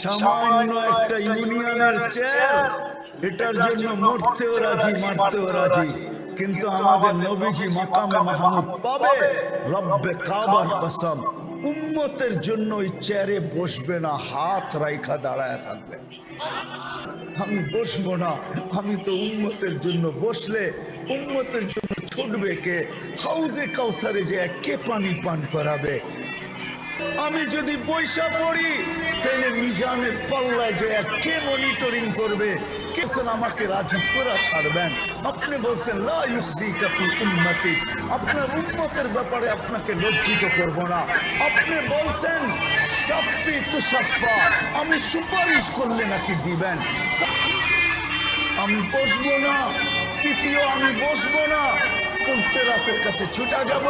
সামান্য একটা ইউনিয়নের চেয়ার এটার জন্য মরতেও রাজি, মারতেও রাজি। কিন্তু আমাদের নবীজি মাকামে মাহমুদ পাবে, রব্বে কাবার কসম, উম্মতের জন্য ওই চেয়ারে বসবে না, হাত রাইখা দাঁড়ায় থাকবে। আমি বসবো না, আমি তো উম্মতের জন্য বসলে, উম্মতের জন্য ছুটবে কে? হাউজে কাউসারে যে কে পানি পান করাবে আমি যদি পয়সা পড়ি, তাহলে মিজানের পাল্লায় যে কে মনিটরিং করবে? আমাকে রাজি করে ছাড়বেন? আপনি বলছেন আপনার উম্মতের ব্যাপারে আপনাকে লজ্জিত করব না। আপনি বলছেন আমি সুপারিশ করলে নাকি দিবেন? আমি বসবো না। তৃতীয়, আমি বসবো না। রাতের কাছে ছুটা যাব?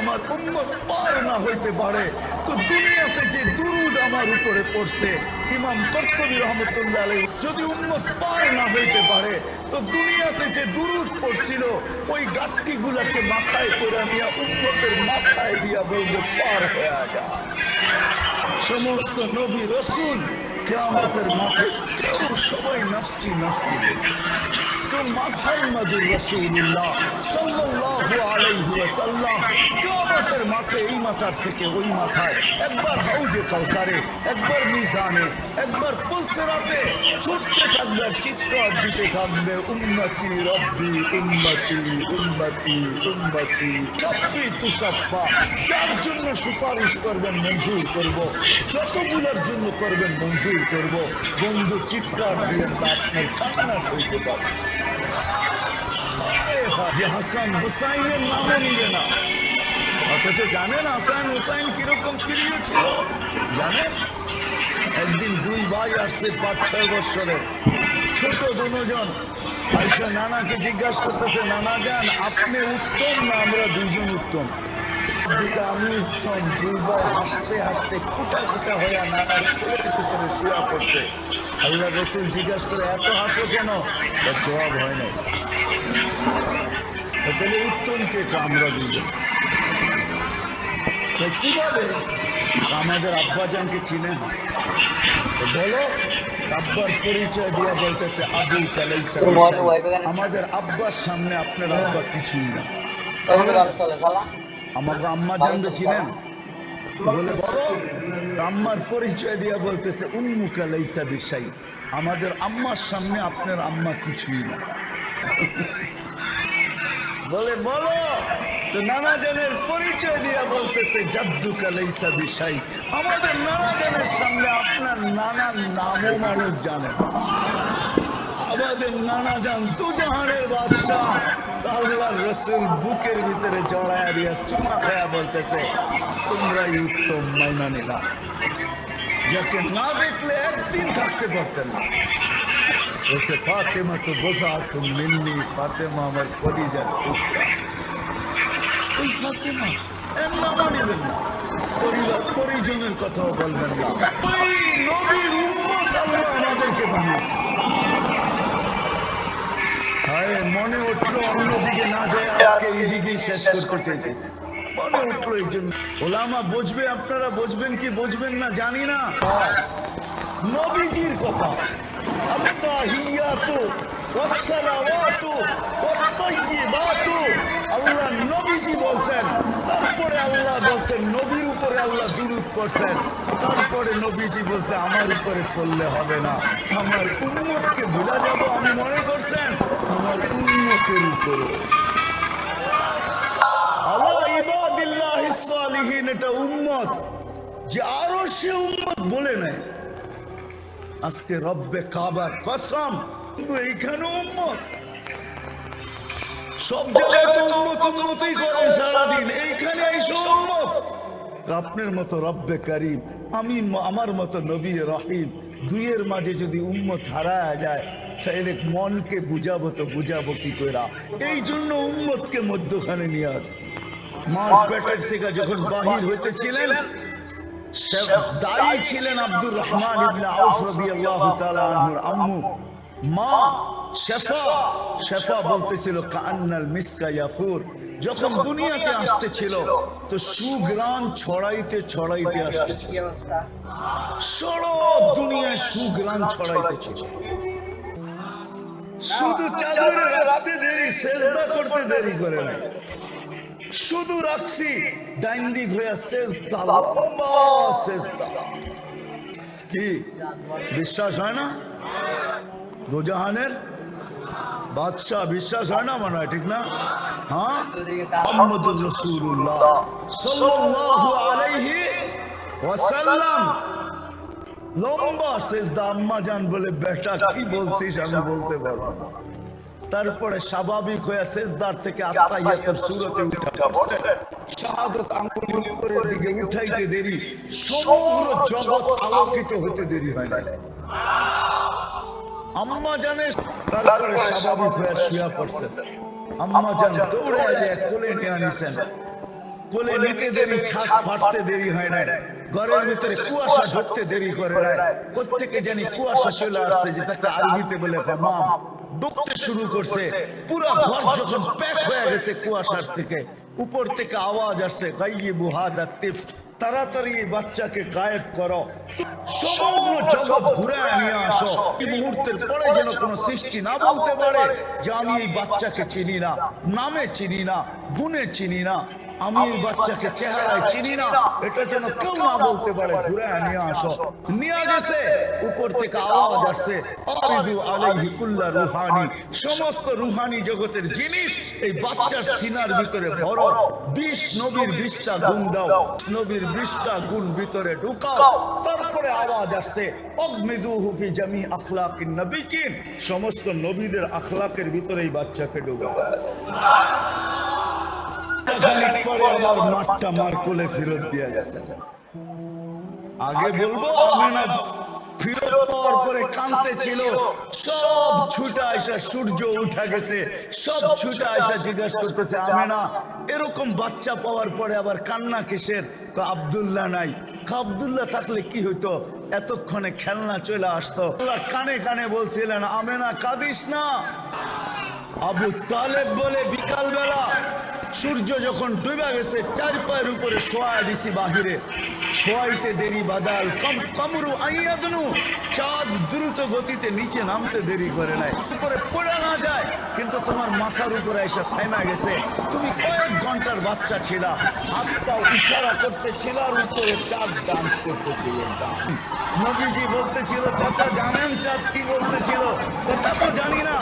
আমার উম্মত পার না হইতে পারে। তো দুনিয়াতে যে দুরুদ আমার উপরে পড়ছে, ইমাম কর্তবী রহমতুল্লাহ আলাইহি, যদি উম্মত পার না হইতে পারে, তো দুনিয়াতে যে দুরুদ পড়ছিল, ওই গাঠটিগুলাকে মাথায় করে নিয়ে উম্মতের মাথায় দিয়া বলবে, পার হয়ে যা। সমস্ত নবী রসুল কেয়ামতের মাঠে কেউ সবাই নফসি, নাফসি। তো মোহাম্মদুর রাসূলুল্লাহ সাল্লাল্লাহু আলাইহি ওয়াসাল্লাম কিয়ামতের মাঠে এই মাথার থেকে ওই মাথায় একবার হাউজে কাউসারে একবার মিজানে, একবার পুলসিরাতে ছুটতে থাকবে, চিৎকার দিতে থাকবে, উম্মতি রব্বি, উম্মতি উম্মতি উম্মতি। শাফি তুসাফা যার জন্য সুপারিশ করবেন, মঞ্জুর করব। যতগুলোর জন্য করবেন, মঞ্জুর করব। বন্ধু, চিৎকার দিলেন না আপনার কান্না সইতে পারবেন হাসান হুসাইনের নামও নিবে না। অথচ জানেন হাসান হুসাইন কীরকম প্রিয় ছিল? জানেন? একদিন দুই ভাই আসছে পাঁচ ছয় বৎসরের ছোট দুজন। আইসা নানাকে জিজ্ঞাসা করতেছে, নানা যান আপনি উত্তম না আমরা দুজন উত্তম? আমি উত্তম। দুই ভাই হাসতে হাসতে কুটা কুটা হইয়া নানার ভিতরে শুয়া পড়ছে। আল্লাহ রসুল জিজ্ঞাসা করে, এত হাসো কেন? জবাব হয় নাই। তাহলে উত্তম কে আমরা দুজন কীভাবে? আমাদের আব্বাজানকে চিনেন? তো বলো আব্বার পরিচয় দিয়া বলতেছে আবুল এখানে? আমাদের আব্বার সামনে আপনার আব্বা কিছুই না আমাকে আম্মা জানবে চিনেন বলে বলো আম্মার পরিচয় দিয়া বলতেছে উম্মু কালাইসা বিশাই আমাদের আম্মার সামনে আপনার আম্মা কিছুই না বলে, বলো। তো নানা জনের পরিচয় দিয়া বলতেছে জাদ্দু কালাইসা বিশাই। আমাদের নানাজনের সামনে আপনার নানার নামও মানুষ জানে আমাদের নানা জান তু জাহানের বাদশাহ আল্লাহ রসুল বুকের ভিতরে জড়ায় দিয়া চুমা খায়া বলতেছে তোমরাই উত্তম মাইনা নিলা, যাকে না দেখলে একদিন থাকতে পারতেন না। বলছে ফাতেমা তো বোঝা তুমি মিন্নি, ফাতেমা আমার কলিজার টুকরা ওই ফাতেমা এর নামও না। পরিবার, পরিজনের কথাও বলবেন না। ওই নবীর উম্মত আল্লাহ আমাদেরকে বানিয়েছে। হায়, মনে উঠল অন্যদিকে না যায়, আজকে এইদিকেই শেষ করতে চাইতেছে। মনে উঠল এই জন্য ওলামা বুঝবে, আপনারা বুঝবেন কি বুঝবেন না জানি না। নবীজির কথা। আত্তাহিয়াতু ওয়াসসালাওয়াতু ওয়াত্তাইয়িবাতু আল্লাহ নবীজি তারপরে আল্লাহ নবীর উপরে আল্লাহ পড়ছেন। তারপরে নবীজি বলছে, আমার উপরে পড়লে হবে না। আমার উম্মতকে ভুলা যাব আমি মনে করছেন, আমার উম্মতের উপরে। এটা উম্মত। যে আরও সে উম্মত বলে নেয়। আজকে রব্বে কাবার কসম। কিন্তু এইখানে উম্মত। সব জায়গায় করেন সারাদিন। এইখানে আপনার মতো রব্বে করিম, আমি আমার মতো নবী রহিম, দুইয়ের মাঝে যদি উম্মত হারায় যায়, তাহলে মনকে বুঝাবো তো বুঝাবো কি করে এই জন্য উম্মতকে মধ্যখানে নিয়ে আসছি। মার থেকে যখন বাহির হইতেছিলেন দায়ী ছিলেন আব্দুর রহমান ইবনে আউফ রাদিয়াল্লাহু তাআলা আনহুর আম্মু। মা শেফা শেফা বলতেছিল কান্নাল মিসকা ইয়াফুর। যখন দুনিয়াতে আসতেছিল, তো সুগ্রাম ছড়াইতে ছড়াইতে আসতেছিল। সারা দুনিয়ায় সুগ্রাম ছড়াইতেছিল শুধু চাদরে রাখতে দেরি, সেজদা করতে দেরি করে না শুধু রাখছি। ডাইন দিক হইয়া সেজদা। লম্বা সেজদা। কি? বিশ্বাস হয় না? দুজাহানের? বাদশাহ বিশ্বাস হয় না মনে হয় ঠিক না? হ্যাঁ? মোহাম্মদুর রসুল্লাহ সাল্লাল্লাহু আলাইহি ওয়াসাল্লাম। লম্বা সেজদা আম্মা জান বলে বেটা কি বলছিস? আমি বলতে পারব না। তারপরে স্বাভাবিক হয়ে সেজদার থেকে সুরতে উঠা শাহাদত আঙ্গুলি উপরের দিকে উঠাইতে দেরি। সমগ্র জগৎ আলোকিত হতে দেরি হয় না আম্মা জানে তারপরে স্বাভাবিক হয়ে শুয়া পড়ছে। আম্মা জান দৌড়ে যায় কোলে নিয়ে আনিছেন। কোলে নিতে দেরি ছাদ ফাটতে দেরি হয় না ঘরের ভিতরে কুয়াশা ঢুকতে দেরি করে নাই। কোত্থেকে জানি কুয়াশা চলে আসছে যেটাকে আরবিতে বলে হামাম। ঢুকতে শুরু করছে। পুরো ঘর যখন প্যাক হয়ে গেছে কুয়াশার থেকে, উপর থেকে আওয়াজ আসছে, গাইয়ে বুহাদা তিফ, তাড়াতাড়ি এই বাচ্চাকে গায়েব করো। সমগ্র জগৎ ঘুরে নিয়ে আসো। এই মুহূর্তের পরে যেন কোনো সৃষ্টি না বলতে পারে যে আমি এই বাচ্চাকে চিনি না, নামে চিনি না, গুণে চিনি না। আমি এই বাচ্চাকে চেহারায় চিনি না। এটা যেন কেউ না বলতে পারে। ঘুরে নিয়ে আসো। নিয়ে গেছে। উপর থেকে আওয়াজ আসছে। আরিদু আলাইহি কুল্লা রুহানি। সমস্ত রুহানি জগতের জিনিস এই বাচ্চার সিনার ভিতরে ভরো। বিশ নবীর বিশটা গুণ দাও। নবীর বিশটা গুণ ভিতরে ঢুকাও। তারপরে আওয়াজ আসছে। অগ্নিদু হুফি জামি আখলাকিন নবিকিন। সমস্ত নবীদের আখলাকের ভিতরে এই বাচ্চাকে ঢুকাও। খানিক পরে মাঠটা মার কোলে ফেরত দিয়ে গেছে আগে বলব আমেনা ফিরত পাওয়ার পরে কানতে ছিল। সব ছুটা আসা সূর্য উঠা গেছে সব ছুটা আসা জিজ্ঞাসা করতেছে আমেনা এরকম বাচ্চা পাওয়ার পরে আবার কান্না কিসের? আব্দুল্লাহ নাই। আব্দুল্লাহ থাকলে কি হইতো? এতক্ষণে খেলনা চলে আসতো। কানে কানে বলছিলেন আমেনা কাঁদিস না। আবু তালেব বলে বিকাল বেলা সূর্য যখন ডুবে গেছে চার পায়ের উপরে শোয়া দিছি বাহিরে। শোয়াইতে দেরি বাদাল, কম, কামরু আইয়াদনু। চাঁদ দ্রুত গতিতে নিচে নামতে দেরি করে নাই। উপরে পড়ে না যায়, কিন্তু তোমার মাথার উপরে এসে থাইমা গেছে। তুমি কয়েক ঘণ্টার বাচ্চা ছিলা, হাত পাও ইশারা করতেছিল আর উপরে চাঁদ ডান্স করতেছিল নবীজি বলতেছিল, চাচা, জানেন চাঁদ কি বলতেছিল? ওটা তো জানি না।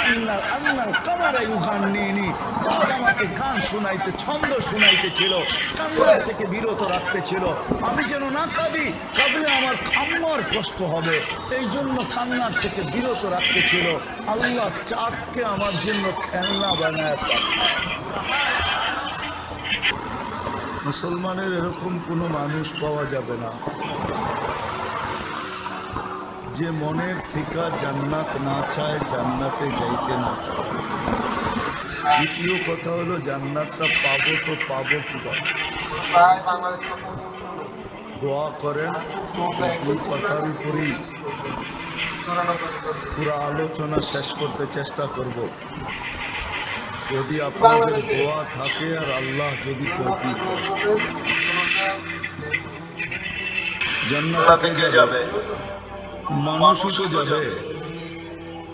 আন্নার আন্নার কামারাই উখান নিয়ে নি। চাঁদ আমাকে গান শোনাইতে, ছন্দ শোনাইতেছিল, কান্নার থেকে বিরত রাখতে ছিল আমি যেন না কাঁদি, কাঁদলে আমার আম্মার কষ্ট হবে। এই জন্য কান্নার থেকে বিরত রাখতে ছিল আল্লাহ চাঁদকে আমার জন্য খেলনা বানায় মুসলমানের এরকম কোনো মানুষ পাওয়া যাবে না। যে মনের থিকা জান্নাত না চায়, জান্নাতে যাইতে না চায়। দ্বিতীয় কথা হলো জান্নাতটা পাবো তো পাবো কীভাবে প্রায় দোয়া করেন এই কথার উপরেই। পুরো আলোচনা শেষ করতে চেষ্টা করব। যদি আপনাদের দোয়া থাকে আর আল্লাহ যদি তৌফিক দেন। জান্নাতে কে যাবে। মানুষই তো যাবে।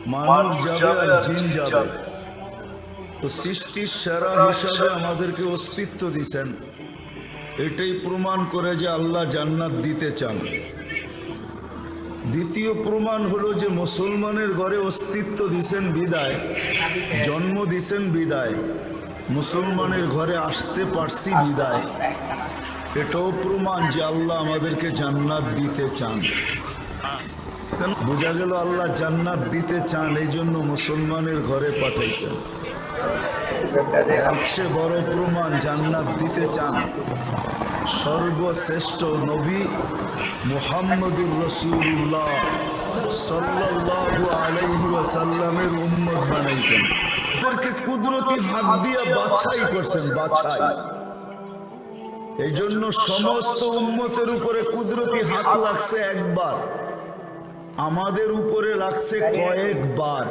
মানুষ যাবে আর জিন যাবে। তো সৃষ্টির সেরা হিসাবে আমাদেরকে অস্তিত্ব দিছেন। এটাই প্রমাণ করে যে আল্লাহ জান্নাত দিতে চান। দ্বিতীয় প্রমাণ হলো যে মুসলমানের ঘরে অস্তিত্ব দিছেন বিদায়, জন্ম দিছেন বিদায়, মুসলমানের ঘরে আসতে পারছি বিদায়। এটাও প্রমাণ যে আল্লাহ আমাদেরকে জান্নাত দিতে চান। বোঝা গেল আল্লাহ জান্নাত দিতে চান, এই জন্য মুসলমানের ঘরে পাঠাইছেন। সবচেয়ে বড় প্রমাণ জান্নাত দিতে চান সর্বশ্রেষ্ঠ নবী মুহাম্মদুর রসুল্লাহ কুদরতি হাত দিয়ে বাছাই করছেন, বাছাই। এই জন্য সমস্ত উম্মতের উপরে কুদরতি হাত লাগছে একবার। আমাদের উপরে লাগছে কয়েকবার।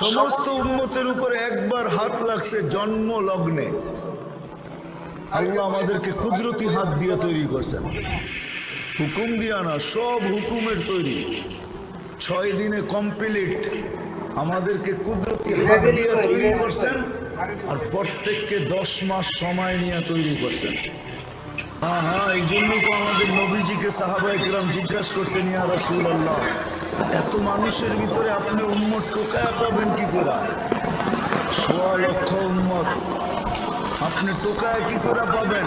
সমস্ত উন্মতের উপরে একবার হাত লাগছে জন্ম লগ্নে আল্লাহ আমাদেরকে কুদরতি হাত দিয়ে তৈরি করছেন। হুকুম দিয়া না, সব হুকুমের তৈরি। ছয় দিনে কমপ্লিট আমাদেরকে কুদরতি হাত দিয়ে তৈরি করছেন আর প্রত্যেককে দশ মাস সময় নিয়ে তৈরি করছেন। হ্যাঁ হ্যাঁ এই জন্য তো আমাদের নবীজিকে সাহাবাই কিরাম জিজ্ঞাসা করছেন, ইয়া রসুল আল্লাহ এত মানুষের ভিতরে আপনি উম্মত টোকায় পাবেন কি করে? সোয়া লক্ষ উম্মত। আপনি টোকায় কি করে পাবেন?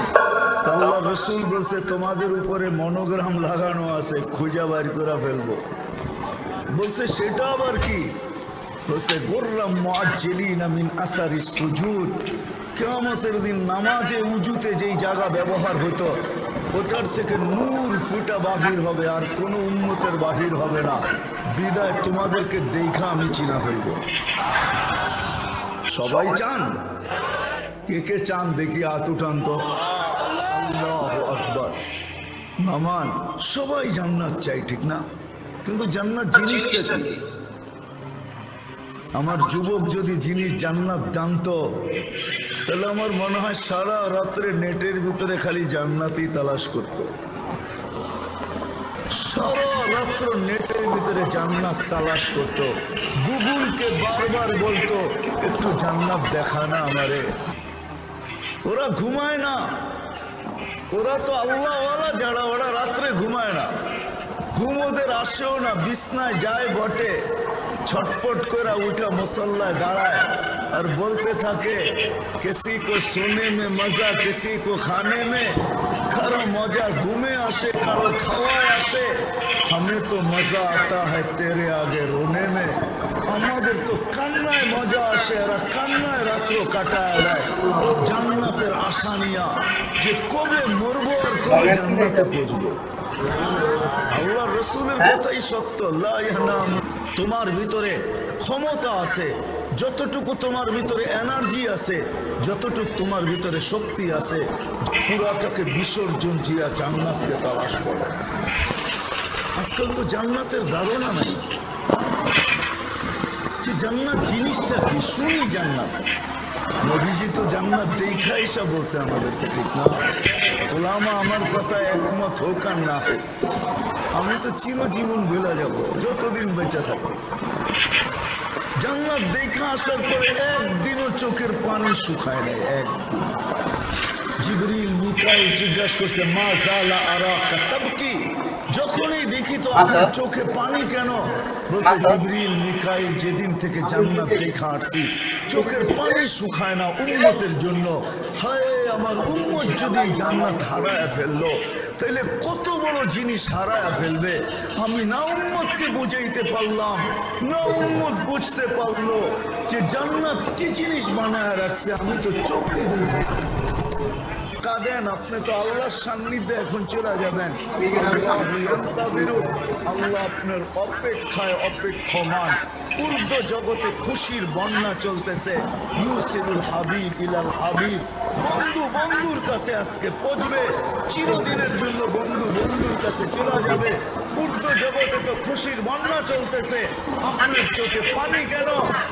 আল্লাহ রসুল বলছে, তোমাদের উপরে মনোগ্রাম লাগানো আছে, খুঁজা বাইর করে ফেলব। বলছে, সেটা আবার কি? বলছে, গোর্রাম মুআজ্জিলিনা মিন আসারি সুজুদ। কিয়ামতের দিন নামাজে উজুতে যেই জায়গা ব্যবহার হতো ওটার থেকে নূর ফুটা বাহির হবে আর কোনো উন্মতের বাহির হবে না। বিদায় তোমাদেরকে দেখা আমি চিনা ফেলব। সবাই চান? কে কে চান দেখি হাত উঠান তো। আকবার। নামান সবাই জান্নাত চাই, ঠিক না? কিন্তু জান্নাত জিনিসটা কি? আমার যুবক যদি জিনিস জান্নাত জানতো, তাহলে আমার মনে হয় সারা রাত্রে নেটের ভিতরে খালি জান্নাতই তালাশ করত। সারা রাত্র নেটের ভিতরে জান্নাত তালাশ করত। গুগলকে বারবার বলতো, একটু জান্নাত দেখা না আমারে। ওরা ঘুমায় না। ওরা তো আল্লাহওয়ালা যারা, ওরা রাত্রে ঘুমায় না। ঘুম ওদের আসেও না, বিছনায় যায় বটে। ছটপট করে উঠা মুসল্লায় দাঁড়ায় আর বলতে থাকে, কিসি কো সোনে মে মজা, কিসি কো খানে মে? কারও মজা ঘুমে আসে, কারও খাওয়ায় আসে। হমে তো মজা আতা হ্যায় তেরে আগে রোনে মে। আমাদের তো কান্নায় মজা আসে, আর কান্নায় রাত্র কাটায় দেয়। জান্নাতের আশা নিয়া যে কবে মরবো আর কবে জান্নাতে পৌঁছবো? আল্লাহ রসুলের কথাই সত্য, লা ইয়ানাম। তোমার ভিতরে ক্ষমতা আছে, যতটুকু তোমার ভিতরে এনার্জি আছে, যতটুকু তোমার ভিতরে শক্তি আছে পুরাটাকে বিসর্জন জিয়া জান্নাতকে তালাশ করো। আজকাল তো জান্নাতের ধারণা নাই। যে জান্নাত জিনিসটা কি? শুনি জান্নাত। নবীজি তো জান্নাত দেখা এসা বলছে আমাদেরকে, ঠিক না? ওলামা আমার কথা একমত হোক আর না হোক। আমি তো চিরজীবন ভুলে যাব যতদিন বেঁচে থাকব। জান্নাত দেখা আসার পরে একদিনও চোখের পানি শুকায় নাই একদিন। জিবরিল মিকাইল জিজ্ঞাসা করছে মা জালা আরা যখনই দেখি তো আপনার চোখে পানি কেন? বলছে জিবরিল মিকাইল যেদিন থেকে জান্নাত দেখা আসছি চোখের পানি শুকায় না উন্মতের জন্য। হায় আমার উন্মত যদি জান্নাত হারায় ফেলল তাহলে কত বড় জিনিস হারায় ফেলবে? আমি না উন্মতকে বুঝাইতে পারলাম, না উন্মত বুঝতে পারল যে জান্নাত কি জিনিস বানায় রাখছে, আমি তো চোখে দেখি। কাঁদেন, আপনি তো আল্লাহর সান্নিধ্যে এখন চলে যাবেন। আল্লাহ আপনার অপেক্ষায় অপেক্ষমান। ঊর্ধ্ব জগতে খুশির বন্যা চলতেছে। ইউসিরুল হাবিব ইলাল হাবিব। বন্ধু, বন্ধুর কাছে আজকে পচবে চিরদিনের জন্য বন্ধু, বন্ধুর কাছে চলে যাবে। ঊর্ধ্ব জগতে তো খুশির বন্যা চলতেছে। আপনার চোখে পানি কেন?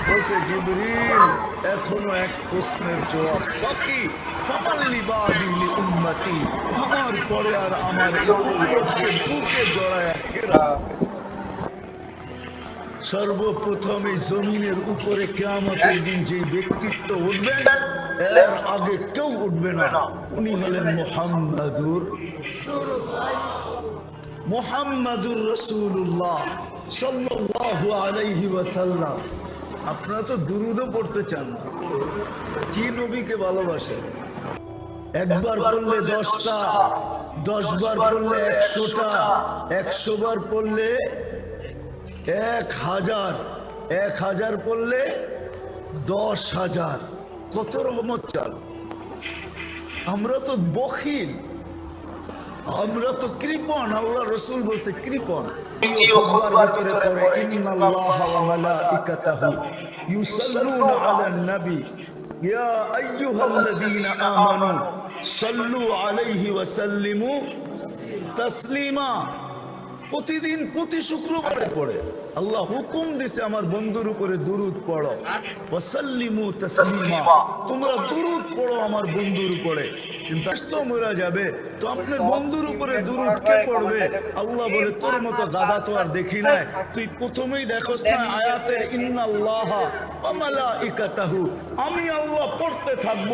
বলছে জিবরিল, এখনও এক প্রশ্নের জবাব বাকি। ফামাল্লি বাদিলি উম্মতি, আমার পরে আর আমার বুকে জড়ায় কে রাখবে? সর্বপ্রথম এই জমিনের উপরে কেয়ামতের দিন যে ব্যক্তিত্ব উঠবেন, এর আগে কেউ উঠবে না। উনি হলেন মোহাম্মদুর মোহাম্মদুর রসুল্লাহ সাল্লাল্লাহু আলাইহি ওয়াসাল্লাম। আপনারা তো দুরুদও পড়তে চান না। কি নবীকে ভালোবাসেন একবার পড়লে দশটা দশ বার পড়লে একশোটা একশো বার পড়লে এক হাজার এক হাজার পড়লে দশ হাজার। কত রহমত চাল। আমরা তো বখিল। আমরা তো কৃপণ, আল্লাহ রসুল বলছে আমানু সাল্লু তাসলিমা। প্রতিদিন প্রতি শুক্রবারে পড়ে। আল্লাহ হুকুম দিছে আমার বন্ধুর উপরে দুরুদ পড়ো। তোমরা দুরুদ পড়ো আমার বন্ধুর উপরে। মরা যাবে। তো আপনার বন্ধুর উপরে দুরুদ কে পড়বে? আল্লাহ বলে, তোর মতো গাদা তো আর দেখি নাই। তুই প্রথমেই দেখোস না আয়াতে আমি আল্লাহ পড়তে থাকব।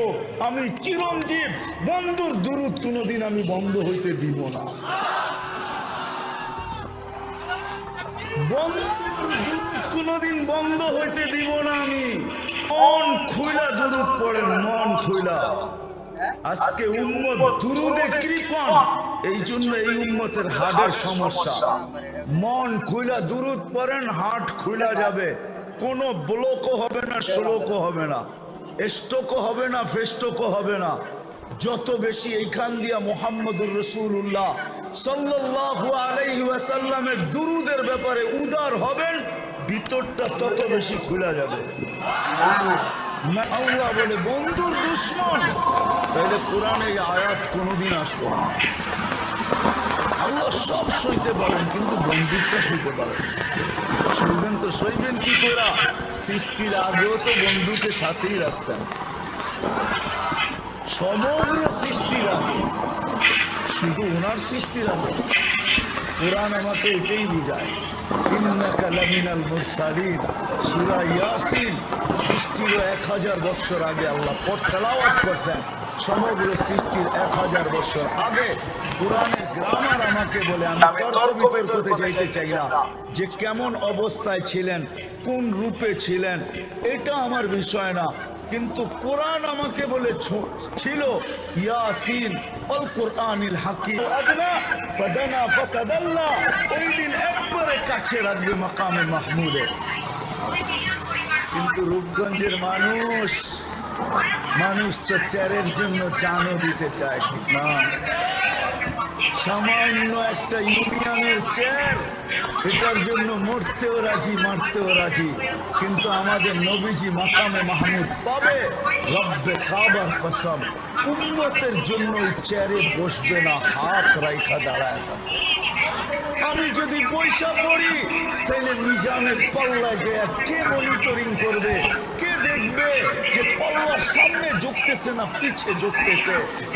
আমি চিরঞ্জীব। বন্ধুর দুরুদ কোনোদিন আমি বন্ধ হইতে দিব না। কোনোদিন বন্ধ হইতে দিব না আমি। মন খুইলা দুরুদ পড়েন মন খুইলা। আজকে উম্মত দুরুদে কৃপণ, এই জন্য এই উম্মতের হার্টের সমস্যা। মন খুইলা দুরুদ পড়েন হার্ট খুইলা যাবে। কোনো ব্লকও হবে না, শ্লোকও হবে না। স্টোকও হবে না, ফেস্টোকও হবে না। যত বেশি এইখান দিয়া মোহাম্মদুর রসুল্লাহ সাল্লাল্লাহু আলাইহি ওয়াসাল্লামের দুরুদের ব্যাপারে উদার হবেন, ভিতরটা তত বেশি খুলে যাবে। আল্লাহ বলে, বন্ধুর দুশ্মন। তাহলে কোরআনে আয়াত কোনোদিন আসবে না। আল্লাহ সব সইতে পারেন, কিন্তু বন্ধুত্বটা সইতে পারেন। সইবেন তো, সইবেন কি করে সৃষ্টির আগেও তো বন্ধুকে সাথেই রাখছেন। সমগ্র সৃষ্টির আগে শুধু ওনার সৃষ্টির আগে কোরআন আমাকে এটাই বুঝায় সৃষ্টির এক হাজার বছর আগে আল্লাহ তেলাওয়াত করছেন। সমগ্র সৃষ্টির এক হাজার বছর আগে কোরআনের গ্রামার আমাকে বলে আমি তর্ক বিতর্কতে যাইতে চাই না। যে কেমন অবস্থায় ছিলেন কোন রূপে ছিলেন এটা আমার বিষয় না। কিন্তু কোরআন আমাকে বলে ছিল ইয়াসিন অল কোরআনিল হাকিম। ফাদানা ফাতাদাল্লা ওই দিন একবারে কাছে রাখবে মাকামে মাহমুদে। কিন্তু রূপগঞ্জের মানুষ মানুষ তো চ্যারের জন্য জানও দিতে চায় ঠিক না? সামান্য একটা ইউনিয়নের চেয়ার এটার জন্য মরতেও রাজি, মারতেও রাজি। কিন্তু আমাদের নবীজি মাকামে মাহমুদ পাবে, রব্বে কাবার কসম। উন্নতের জন্য ওই চেয়ারে বসবে না, হাত রাইখা দাঁড়ায় থাকবে। আমি যদি পয়সা পড়ি, তাহলে নিজামের পাল্লায় গিয়ে কে মনিটরিং করবে? কে দেখবে যে পাল্লার ঝুঁকতেছে না, পিছে ঝুঁকতেছে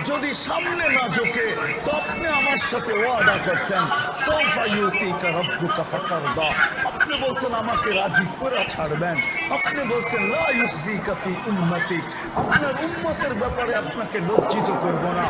যদি সামনে না ঝুঁকে তো আপনি আমার সাথে ওয়াদা করছেন। আপনি বলছেন, আমাকে রাজি করে ছাড়বেন। আপনি বলছেন, লা ইউখজিকা কাফি আপনার উম্মতের ব্যাপারে আপনাকে লজ্জিত করব না।